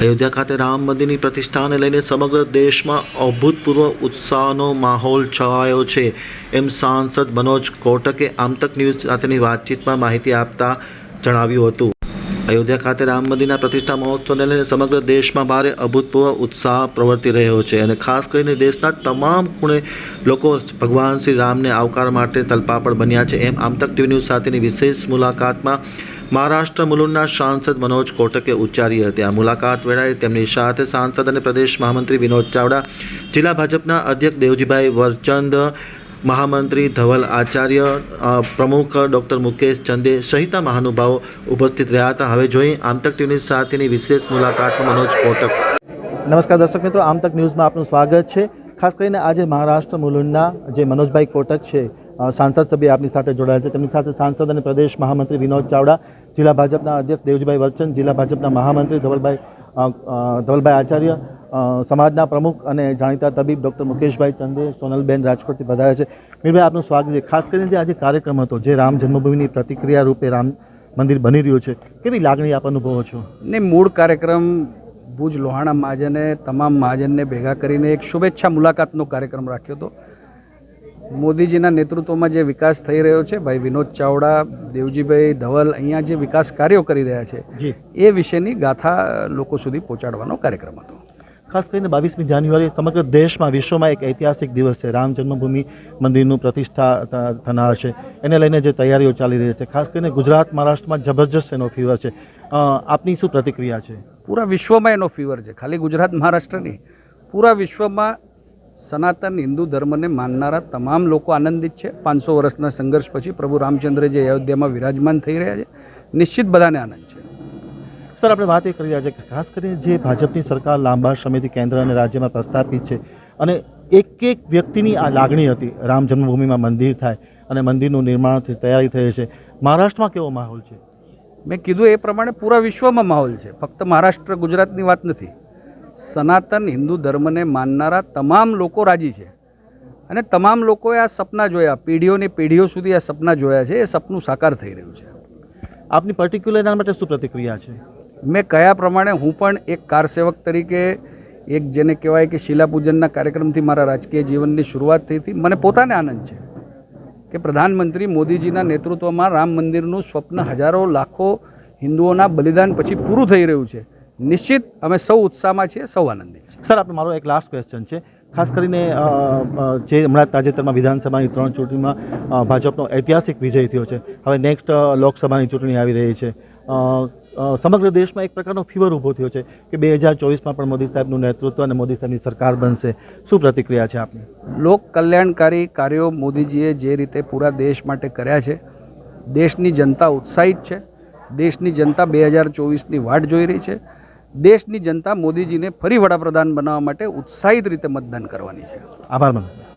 અયોધ્યા ખાતે રામ મંદિરની પ્રતિષ્ઠાને લઈને સમગ્ર દેશમાં અભૂતપૂર્વ ઉત્સાહનો માહોલ છવાયો છે. એમ સાંસદ મનોજ કોટકે આમતક ન્યૂઝ સાથેની વાતચીતમાં માહિતી આપતા જણાવ્યું હતું. અયોધ્યા ખાતે રામ મંદિરના પ્રતિષ્ઠા મહોત્સવને લઈને સમગ્ર દેશમાં ભારે અભૂતપૂર્વ ઉત્સાહ પ્રવર્તી રહ્યો છે અને ખાસ કરીને દેશના તમામ ખૂણે લોકો ભગવાન શ્રી રામને આવકાર માટે તલપાપડ બન્યા છે. એમ આમતક ટીવી ન્યૂઝ સાથેની વિશેષ મુલાકાતમાં મહારાષ્ટ્ર મુલુંડના સાંસદ મનોજ કોટકે ઉચ્ચારી હતી. આ મુલાકાત વેળાએ તેમની સાથે સાંસદ અને પ્રદેશ મહામંત્રી વિનોદ ચાવડા, જિલ્લા ભાજપના અધ્યક્ષ દેવજીભાઈ વરચંદ, મહામંત્રી ધવલ આચાર્ય પ્રમુખ ડૉક્ટર મુકેશ ચંદે સહિતના મહાનુભાવો ઉપસ્થિત રહ્યા હતા. હવે જોઈએ આમતક ટીવી સાથેની વિશેષ મુલાકાતમાં મનોજ કોટક. નમસ્કાર દર્શક મિત્રો, આમતક ન્યૂઝમાં આપનું સ્વાગત છે. ખાસ કરીને આજે મહારાષ્ટ્ર મુલુંડના જે મનોજભાઈ કોટક છે સાંસદ સભ્ય આપની સાથે જોડાયા છે. તેમની સાથે સાંસદ અને પ્રદેશ મહામંત્રી વિનોદ ચાવડા, જિલ્લા ભાજપના અધ્યક્ષ દેવજીભાઈ વરચંદ જિલ્લા ભાજપના મહામંત્રી ધવલભાઈ ધવલભાઈ આચાર્ય સમાજના પ્રમુખ અને જાણીતા તબીબ ડૉક્ટર મુકેશભાઈ ચંદે, સોનલબેન રાજકોટથી વધારે છે. મીરભાઈ, આપનું સ્વાગત છે. ખાસ કરીને જે આજે કાર્યક્રમ હતો, જે રામ જન્મભૂમિની પ્રતિક્રિયા રૂપે રામ મંદિર બની રહ્યું છે, કેવી લાગણી આપ અનુભવો છો? ને મૂળ કાર્યક્રમ ભુજ લોહાણા મહાજને તમામ મહાજનને ભેગા કરીને એક શુભેચ્છા મુલાકાતનો કાર્યક્રમ રાખ્યો હતો. મોદીજીના નેતૃત્વમાં જે વિકાસ થઈ રહ્યો છે ભાઈ વિનોદ ચાવડા દેવજીભાઈ ધવલ અહીંયા જે વિકાસ કાર્યો કરી રહ્યા છે જી. એ વિશેની ગાથા લોકો સુધી પહોંચાડવાનો કાર્યક્રમ હતો. ખાસ કરીને બાવીસમી જાન્યુઆરી સમગ્ર દેશમાં વિશ્વમાં એક ઐતિહાસિક દિવસ છે. રામ જન્મભૂમિ મંદિરનું પ્રતિષ્ઠા થનાર છે. એને લઈને જે તૈયારીઓ ચાલી રહી છે. ખાસ કરીને ગુજરાત મહારાષ્ટ્રમાં જબરજસ્ત એનો ફીવર છે. આપની શું પ્રતિક્રિયા છે? પૂરા વિશ્વમાં એનો ફીવર છે. ખાલી ગુજરાત, મહારાષ્ટ્ર નહીં. પૂરા વિશ્વમાં સનાતન હિન્દુ ધર્મને માનનારા તમામ લોકો આનંદિત છે. પાંચસો વર્ષના સંઘર્ષ પછી પ્રભુ રામચંદ્ર જે અયોધ્યામાં વિરાજમાન થઈ રહ્યા છે. નિશ્ચિત બધાને આનંદ છે. સર, આપણે વાત એ કરી રહ્યા છે ખાસ કરીને જે ભાજપની સરકાર લાંબા સમયથી કેન્દ્ર અને રાજ્યમાં પ્રસ્થાપિત છે અને એક એક વ્યક્તિની આ લાગણી હતી. રામ જન્મભૂમિમાં મંદિર થાય અને મંદિરનું નિર્માણથી તૈયારી થઈ છે. મહારાષ્ટ્રમાં કેવો માહોલ છે? મેં કીધું એ પ્રમાણે પૂરા વિશ્વમાં માહોલ છે. ફક્ત મહારાષ્ટ્ર ગુજરાતની વાત નથી. સનાતન હિન્દુ ધર્મને માનનારા તમામ લોકો રાજી છે. અને તમામ લોકોએ આ સપના જોયા. પેઢીઓની પેઢીઓ સુધી આ સપના જોયા છે. એ સપનું સાકાર થઈ રહ્યું છે. આપની પર્ટિક્યુલર એના માટે શું પ્રતિક્રિયા છે? મેં કયા પ્રમાણે હું પણ એક કારસેવક તરીકે એક જેને કહેવાય કે શિલાપૂજનના કાર્યક્રમથી મારા રાજકીય જીવનની શરૂઆત થઈ હતી. મને પોતાને આનંદ છે. કે પ્રધાનમંત્રી મોદીજીના નેતૃત્વમાં રામ મંદિરનું સ્વપ્ન હજારો લાખો હિન્દુઓના બલિદાન પછી પૂરું થઈ રહ્યું છે. નિશ્ચિત અમે સૌ ઉત્સાહમાં છીએ, સૌ આનંદિત સર આપણે મારો એક લાસ્ટ ક્વેશ્ચન છે. ખાસ કરીને જે હમણાં તાજેતરમાં વિધાનસભાની ત્રણ ચૂંટણીમાં ભાજપનો ઐતિહાસિક વિજય થયો છે. હવે નેક્સ્ટ લોકસભાની ચૂંટણી આવી રહી છે. સમગ્ર દેશમાં એક પ્રકારનો ફીવર ઊભો થયો છે કે બે હજાર ચોવીસમાં પણ મોદી સાહેબનું નેતૃત્વ અને મોદી સાહેબની સરકાર બનશે. શું પ્રતિક્રિયા છે આપની? લોક કલ્યાણકારી કાર્યો મોદીજીએ જે રીતે પૂરા દેશ માટે કર્યા છે દેશની જનતા ઉત્સાહિત છે દેશની જનતા બે હજાર ચોવીસની વાટ જોઈ રહી છે દેશની જનતા મોદીજીને ફરી વડાપ્રધાન બનાવવા માટે ઉત્સાહિત રીતે મતદાન કરવાની છે. આભાર મને